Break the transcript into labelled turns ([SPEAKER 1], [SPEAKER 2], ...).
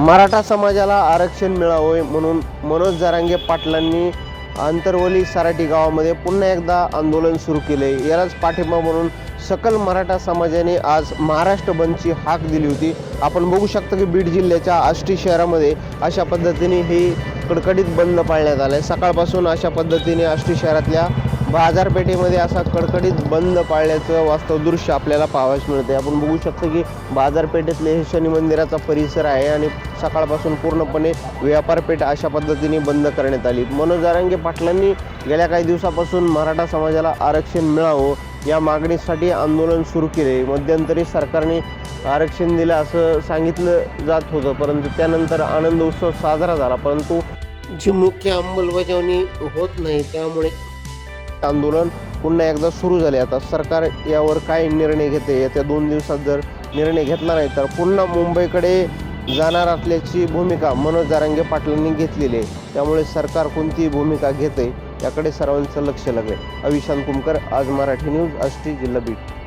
[SPEAKER 1] मराठा समाजाला आरक्षण मिळावे म्हणून मनोज जारांगे पाटलांनी आंतरवली सराटी गावामध्ये पुन्हा एकदा आंदोलन सुरू केले. यालाच पाठिंबा म्हणून सकल मराठा समाजाने आज महाराष्ट्र बंदची हाक दिली होती. आपण बघू शकतो की बीड जिल्ह्याच्या आष्टी शहरामध्ये अशा पद्धतीने हे कडकडीत बंद पाळण्यात आलं आहे सकाळपासून अशा पद्धतीने आष्टी शहरातल्या बाजारपेठेमध्ये असा कडकडीत बंद पाळण्याचं वास्तव दृश्य आपल्याला पाहावयास मिळते आपण बघू शकतो की बाजारपेठेतले हे शनी मंदिराचा परिसर आहे आणि सकाळपासून पूर्णपणे व्यापारपेठ अशा पद्धतीने बंद करण्यात आली. मनोज जारांगे पाटलांनी गेल्या काही दिवसापासून मराठा समाजाला आरक्षण मिळावं या मागणीसाठी आंदोलन सुरू केले. मध्यंतरी सरकारने आरक्षण दिलं असं सांगितलं जात होतं परंतु त्यानंतर आनंद उत्सव साजरा झाला. परंतु जी मुख्य अंमलबजावणी होत नाही त्यामुळे आंदोलन पुन्हा एकदा सुरू झाले. आता सरकार यावर काय निर्णय घेते? येत्या दोन दिवसात जर निर्णय घेतला नाही तर पुन्हा मुंबईकडे जाणार असल्याची भूमिका मनोज जारांगे पाटलांनी घेतलेली आहे. त्यामुळे सरकार कोणती भूमिका घेते याकडे सर्वांचं लक्ष लागेल अविशांत कुमकर आज मराठी न्यूज आष्टी जिल्हा बीट